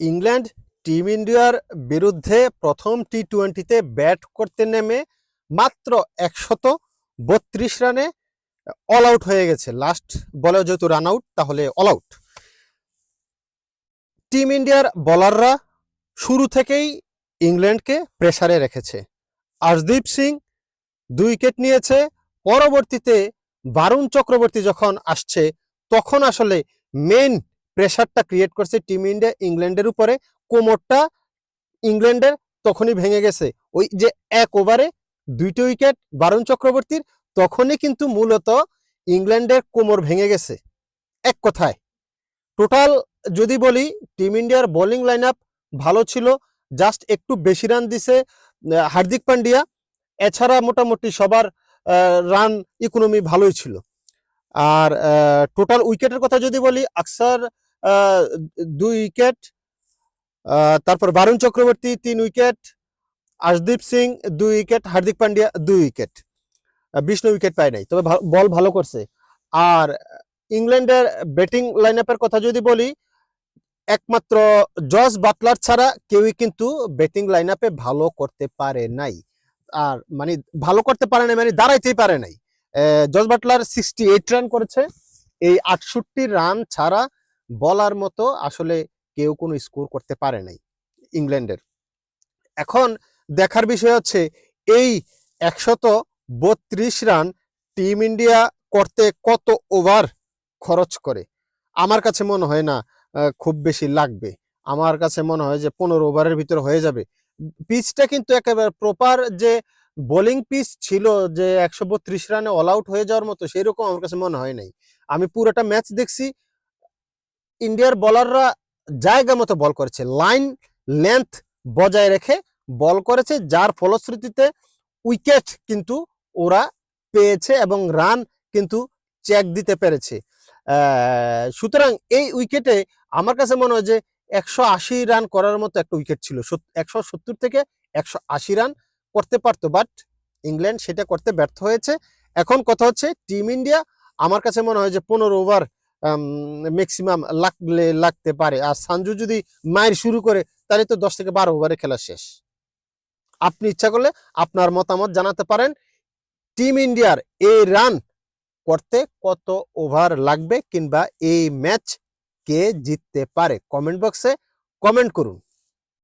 England team ইন্ডিয়ার বিরুদ্ধে প্রথম টি টোয়েন্টিতে ব্যাট করতে নেমে মাত্র একশত বত্রিশ রানে অল আউট হয়ে গেছে। লাস্ট বলে যেহেতু রান আউট তাহলে অল আউট টিম ইন্ডিয়ার বলাররা শুরু থেকেই ইংল্যান্ডকে প্রেসারে রেখেছে। আশদীপ সিং দুই উইকেট নিয়েছে, পরবর্তীতে বারুণ চক্রবর্তী যখন আসছে, তখন আসলে মেন প্রেসারটা ক্রিয়েট করছে টিম ইন্ডিয়া ইংল্যান্ডের উপরে, কোমরটা ইংল্যান্ডের তখনই ভেঙে গেছে। ওই যে এক ওভারে দুইটা উইকেট বারুণ চক্রবর্তীর, তখনই কিন্তু মূলত ইংল্যান্ডের কোমর ভেঙে গেছে। এক কথায় টোটাল যদি বলি, টিম ইন্ডিয়ার বোলিং লাইন ভালো ছিল জাস্ট একটু বেশি রান দিছে হার্দিক পান্ডিয়া। এছাড়া মোটামুটি সবার রান ইকোনমি ভালোই ছিল। আর টোটাল উইকেটের কথা যদি বলি, আকসার দুই উইকেট তারপর বারুণ চক্রবর্তী তিন উইকেট, আশদীপ সিং দুই উইকেট, হার্দিক পান্ডিয়া দুই উইকেট। বিষ্ণু উইকেট পায় নাই, তবে বল ভালো করছে। আর ইংল্যান্ডের ব্যাটিং লাইন কথা যদি বলি, একমাত্র জস বাটলার ছাড়া কেউই কিন্তু ব্যাটিং লাইন ভালো করতে পারে নাই। আর মানে ভালো করতে পারে নাই মানে দাঁড়াইতেই পারে নাই। Jos Buttler sixty eight run করেছে। এই আটষট্টি রান ছাড়া বলার মতো আসলে কেউ কোনো স্কোর করতে পারে নাই ইংল্যান্ডের। এখন দেখার বিষয় হচ্ছে, এই একশত বত্রিশ রান টিম ইন্ডিয়া করতে কত ওভার খরচ করে? আমার কাছে মনে হয় না খুব বেশি লাগবে। আমার কাছে মনে হয় যে পনেরো ওভারের ভিতরে হয়ে যাবে। পিচটা কিন্তু একেবারে প্রপার যে বোলিং পিচ ছিল, যে একশো বত্রিশ রানে অল আউট হয়ে যাওয়ার মতো সেই রকম আমার কাছে মনে হয় নাই। আমি পুরোটা ম্যাচ দেখছি ইন্ডিয়ার বলাররা জায়গা মতো বল করেছে। লাইন লেন্থ বজায় রেখে বল করেছে, যার ফলশ্রুতিতে উইকেট কিন্তু ওরা পেয়েছে এবং রান কিন্তু চেক দিতে পেরেছে। সুতরাং এই উইকেটে আমার কাছে মনে হয় যে একশো আশি রান করার মতো একটা উইকেট ছিল। একশো সত্তর থেকে একশো আশি রান করতে পারতো বাট ইংল্যান্ড সেটা করতে ব্যর্থ হয়েছে। এখন কথা হচ্ছে টিম ইন্ডিয়া আমার কাছে মনে হয় যে পনেরো ওভার ম্যাক্সিমাম লাগলে লাগতে পারে। আর সানজু যদি মায়ের শুরু করে, তাহলে তো দশ থেকে বারো ওভারে খেলা শেষ। আপনি ইচ্ছা করলে আপনার মতামত জানাতে পারেন। টিম ইন্ডিয়ার এই রান করতে কত ওভার লাগবে কিংবা এই ম্যাচ কে জিততে পারে? কমেন্ট বক্সে কমেন্ট করুন।